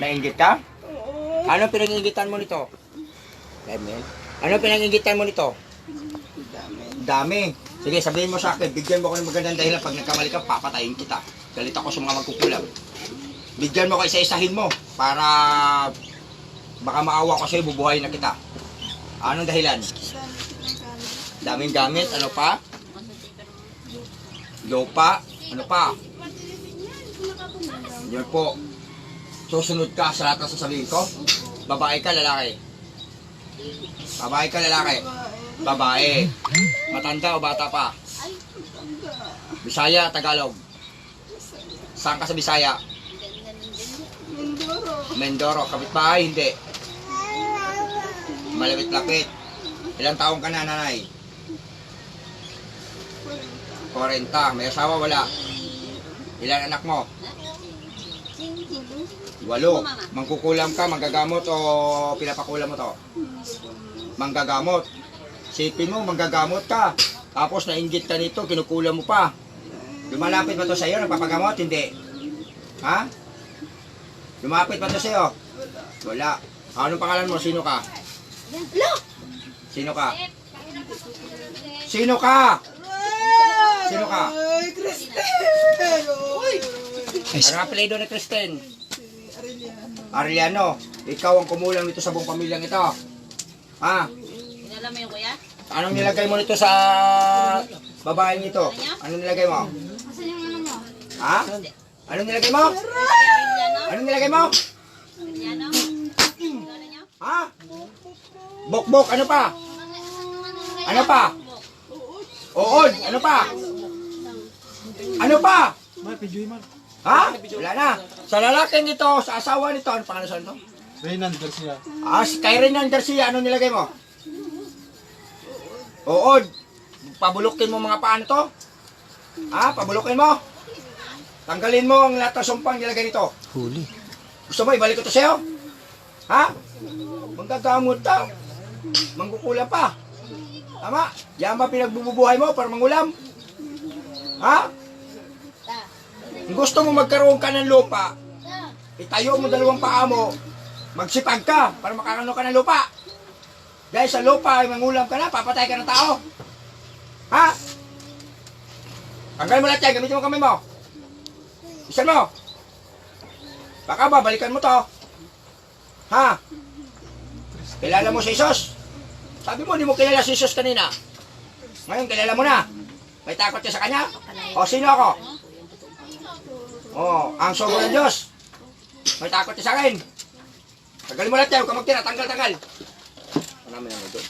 Nainggit ka? Ano pinag-inggitan mo nito? Emil? Ano pinag-inggitan mo nito? Dami. Dami. Sige, sabihin mo sa akin, bigyan mo ko ng magandang dahilan pag nagkamali ka, papatayin kita. Galit ako sa mga magkukulam. Bigyan mo ko isa-isahin mo para baka maawa ko sa'yo, bubuhay na kita. Anong dahilan? Daming gamit, ano pa? Lupa, ano pa? Yan po. Susunod ka sa lahat ng sasabihin ko? Babae ka, lalaki? Babae ka, lalaki? Babae. Matanda o bata pa? Bisaya, Tagalog. Saan ka sa Bisaya? Mendoro, kapitbahay, hindi. Malapit-lapit. Ilang taong ka na, nanay? 40. May asawa, wala. Ilan anak mo? Walo. Mangkukulam ka, manggagamot o pinapakulam mo to? Manggagamot. Sipin mo, manggagamot ka. Tapos nainggit ka nito, kinukulam mo pa. Lumalapit ba to sa'yo? Nagpapagamot? Hindi. Ha? Lumapit ba to sa'yo? Wala. Anong pangalan mo? Sino ka? Sino ka? Sino ka? Sino ka? Ay! Ano ang apelido ni Kristen? Ariano, ikaw ang kumulang nito sa buong pamilyang ito. Ha? Kilala mo yung kuya? Anong nilagay mo nito sa babaeng ito? Anong nilagay mo? Asan yung ano mo? Ha? Anong nilagay mo? Anong nilagay mo? Ha? Bokbok, ano pa? Ano pa? Uod, ano pa? Ano pa? Ha? Wala na. Sa lalaking ito, sa asawa nito, ano pangalan sa ito? Reynan Garcia. Ah, si kay Renan Garcia, ano nilagay mo? Uod. Pabulukin mo mga paano to? Ha? Pabulukin mo? Tanggalin mo ang lahat ng sumpang nilagay nito. Huli. Gusto mo, ibalik ko to sa'yo? Ha? Manggagamot ka. Mangkukulam pa. Tama? Yan ba pinagbubuhay mo para mangulam? Ha? Gusto mo magkaroon ka ng lupa, itayo mo dalawang paa mo, magsipag ka para makakaroon ka ng lupa. Dahil sa lupa ay mangulam ka na, papatay ka ng tao. Ha? Tanggalin mo lahat yan, gamitin mo kamay mo. Isan mo. Baka babalikan mo to. Ha? Kilala mo si Jesus? Sabi mo, di mo kilala si Jesus kanina. Ngayon, kilala mo na. May takot ka sa kanya? O, sino ako? O, ang sogo ng Diyos. May takot ka sa akin. Tagalin mo lahat yan, huwag ka magtira, tanggal, tanggal. Ano naman yan doon?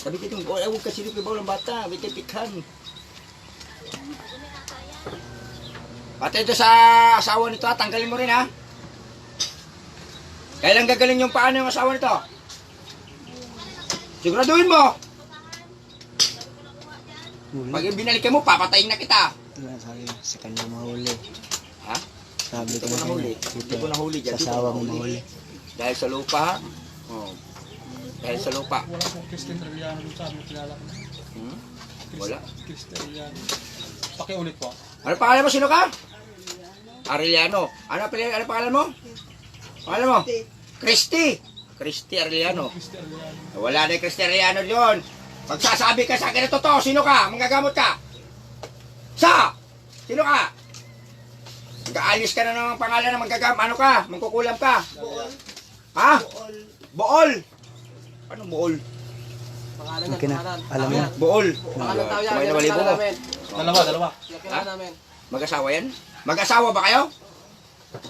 Sabi ko itong, huwag ka silip ibaw ng bata, may titikhan. Pati ito sa asawa nito, ha, tanggalin mo rin ha. Kailan gagaling yung paano yung asawa nito? Siguraduhin mo. Pag binalikan mo, papatayin na kita. Sa kanya mahuli. Ha? Sabi ko na nahuli. Dito ko nahuli. Sa Dyan, dito asawa ko mo mahuli. Dahil sa lupa, ha? Oh. Dahil sa lupa. Wala pong Christian Arellano dun sa amin kilala ko. Hmm? Wala. Christian Arellano. Pakiulit po. Ano pangalan mo? Sino ka? Arellano. Ano, pili- ano pangalan mo? Pangalan mo? Christy. Christy Arellano. Wala na yung Christy Arellano doon. Pagsasabi ka sa akin na totoo, sino ka? Manggagamot ka? Sa? Sino ka? Nag-aalis ka na ng pangalan na manggagam. Ano ka? Mangkukulam ka? Bool. Ha? Bool. Bool. Anong bool? Okay na. Alam mo. Bool. Pangalan tao yan, Kumain na namin. Dalawa, dalawa. Namin. Mag-asawa yan? Mag-asawa ba kayo?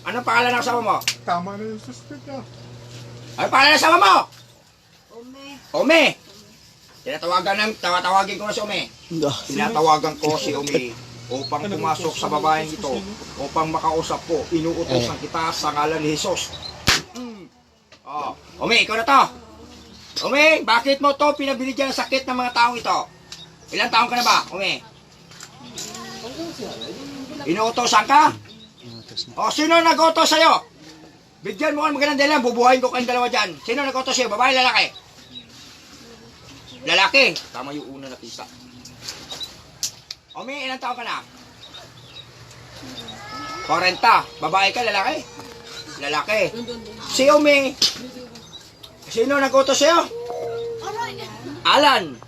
Anong pangalan ng asawa mo? Tama na yung suspect niya. Anong pangalan ng asawa mo? Ome. Ome. Tinatawagan ng, tawagin ko na si Ome. Tinatawagan ko si Ome upang pumasok sa babaeng ito upang makausap ko. Inuutosan kita sa ngalan ni Jesus. Mm. Oh. Ome, ikaw na to. Ome, bakit mo to pinabinigyan ng sakit ng mga taong ito? Ilang taong ka na ba, Ome? Inuutosan ka? O, sino nag-utos sa'yo? Bigyan mo ka ng magandang dahilan, bubuhayin ko kayong dalawa dyan. Sino nag-utos sa'yo, babae, lalaki? Lalaki. Tama yung una na pisa. O, may ilang taon ka na? 40. Babae ka, lalaki? lalaki. Si Umi, sino nag-utos sa'yo? Alan.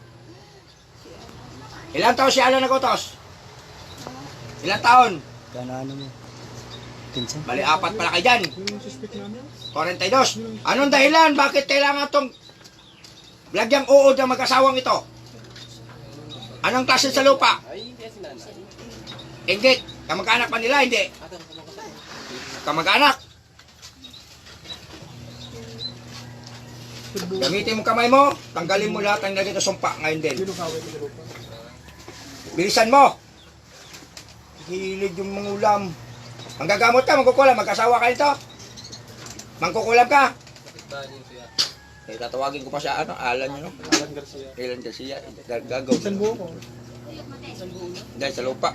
Ilang taon si Alan nag-utos? Ilang taon? Gano'n mo? Pinsan? Bali, apat pala kayo dyan. Yung suspect namin. 42. Anong dahilan? Bakit kailangan tong lagyang uod ang mag-asawang ito? Anong klase sa lupa? Inggit. Kamag-anak pa nila, hindi. Kamag-anak. Gamitin mo kamay mo, tanggalin mo lahat ang naging sumpa ngayon din. Bilisan mo. Hilig yung mangulam. Manggagamot ka, mangkukulam, mag-asawa ka nito. Mangkukulam ka. Eh, tatawagin ko pa siya, ano, Alan yun, no? Alan Garcia. Alan Garcia, gagawin. Saan buo ko? Dahil sa lupa.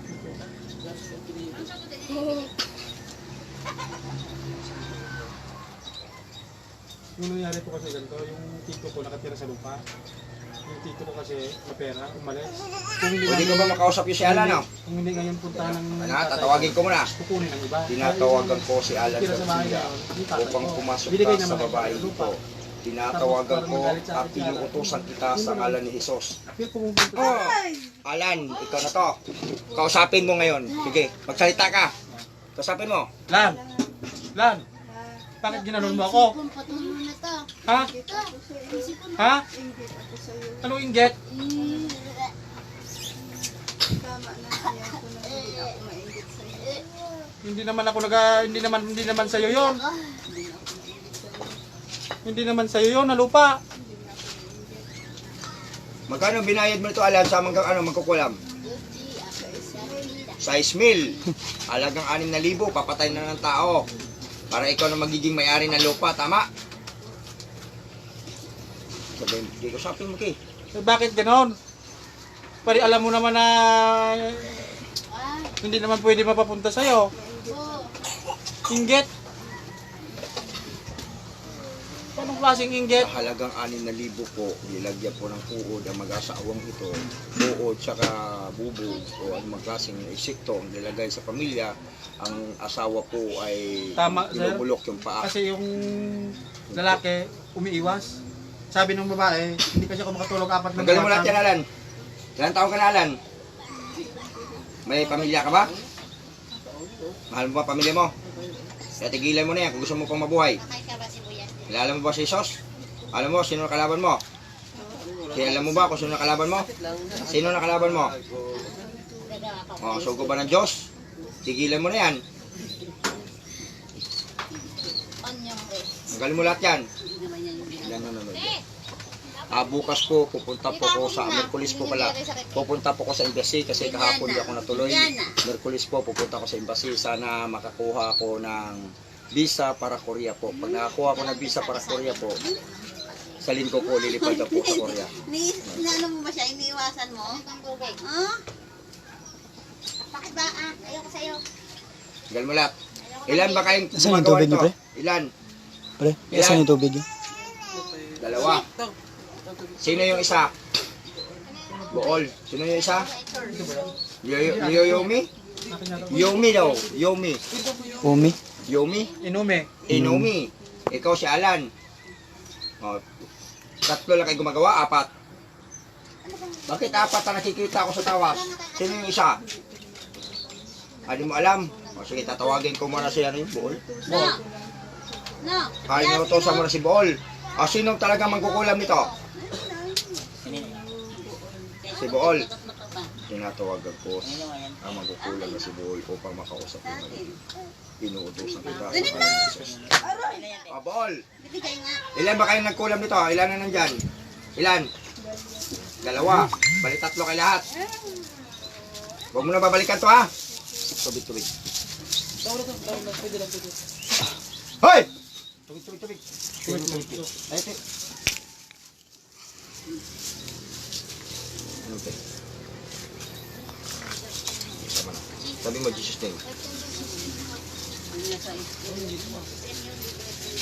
Yung nangyari po kasi ganito, yung tito ko nakatira sa lupa. Yung tito ko kasi na pera, umalis. Kung hindi, Pwede ka ba makausap yung si Alan, no? Kung hindi ngayon puntahan ng Ano, tatawagin ko muna. kukunin ng iba. Tinatawagan ko si Alan Garcia upang pumasok ka sa naman babae ng lupa. ito. Tinatawagan ko at pinuutosan kita sa ngalan ni Jesus. Oh, Alan, ikaw na to. Kausapin mo ngayon. Sige, magsalita ka. Kausapin mo. Lan! Lan! Bakit ginanon mo ako? Patuloy na to. Ha? Ha? Anong inggit? Hindi naman ako naga, hindi naman, hindi naman sa'yo yon. Hindi naman sa'yo yon, na lupa. Magkano binayad mo ito, Alan, sa manggang ano, magkukulam? 6 mil. Halagang 6,000, papatay na ng tao. Para ikaw na magiging may-ari ng lupa, tama? Sabihin, di ko sapin mo, Kay. Eh, bakit ganon? Pari alam mo naman na hindi naman pwede mapapunta sa'yo. Inggit. Anong klaseng inggit? Halagang 6,000 po, nilagyan po ng uod ang mag-asawang ito. Uod, saka bubog, o anumang klaseng insekto ang nilagay sa pamilya. Ang asawa po ay Tama, sir. binubulok yung paa. Kasi yung lalaki umiiwas. Sabi ng babae, hindi kasi ako makatulog apat na Magaling mo lahat yan, Alan. Ilan taon ka na, Alan? May pamilya ka ba? Mahal mo ba pamilya mo? Kaya tigilan mo na yan kung gusto mo pang mabuhay. Bakit ka ba si Buyan? Kilala mo ba si Jesus? Alam mo sino kalaban mo? Kaya alam mo ba kung sino kalaban mo? Sino ang kalaban mo? Gagawa ka. O, sugo ba ng Diyos? Tigilan mo na yan. Tanggalin mo lahat yan. Yan yan. Ah, bukas po, pupunta po ko sa Merkulis po pala. Pupunta po ko sa embassy kasi kahapon di ako natuloy. Merkulis po, pupunta ko sa embassy. Sana makakuha ako ng visa para Korea po. Pag nakakuha ko ng visa para Korea po, sa linggo po, lilipad na po sa Korea. Ni, ano mo ba siya? Iniiwasan mo? Ah? Bakit ba? Ah, ayoko sa'yo. Tanggal mo lahat. Ilan ba kayong Nasaan yung gumagawa tubig niyo, nito? pre? Ilan? Pre, saan yung tubig yun? Dalawa. Sino yung isa? Bool. Sino yung isa? Yo- yo- Yomi? Yomi daw. Yomi. Umi? Yomi? Inume. Inumi. Ikaw si Alan. O, tatlo lang kayo gumagawa, apat. Bakit apat na nakikita ko sa tawas? Sino yung isa? Ah, di mo alam. O sige, tatawagin ko muna si ano yung Bool. No. No. Kaya inutosan mo na si Bool. O, sino talaga mangkukulam nito? Si Bool. Tinatawagan ko ang magkukulam na si Bool upang makausap yung ano. Inuutosan kita. nga. Ilan ba kayong nagkulam nito? Ilan na nandyan? Ilan? Dalawa. Bali tatlo kay lahat. Huwag mo na babalikan to ha. Tubig, tubig. Hoy! Tubig, tubig, tubig. Tubig, tubig, tubig. Ay, ito. Ano ito? Tama na. Sabi mo, Jesus name.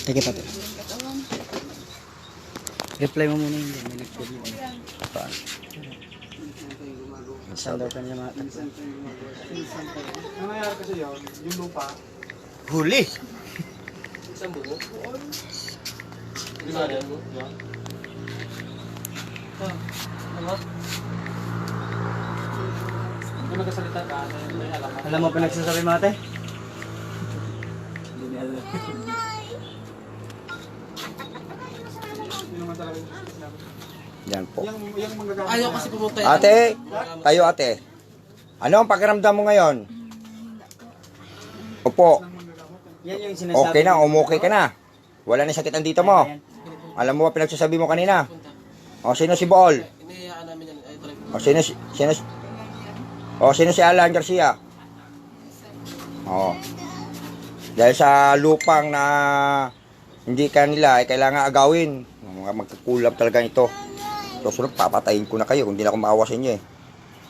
Teke pa. Reply mo muna yun. May yun. Paano? Saan daw kanya mga Ang nangyari kasi yun, yung lupa, Huli! isang buo. Di ba yan? Yan. Ano? Kung nagkasalita ka, may alam ka. Alam mo pa nagsasabi mo ate? Hindi niya alam. Yan po. Ayaw kasi pumunta Ate, tayo ate. Ano ang pakiramdam mo ngayon? Opo, Yan yung sinasabi. okay na, umukay ka na. Wala na sakit ang dito mo. Alam mo ba pinagsasabi mo kanina? O, sino si Bool? Inihayaan namin yan. O, sino, si- sino, si- o, sino si Alan Garcia? O. Dahil sa lupang na hindi kanila ay kailangan agawin. Mga magkukulam talaga ito. Susunod, papatayin ko na kayo kung hindi na ako maawa sa inyo eh.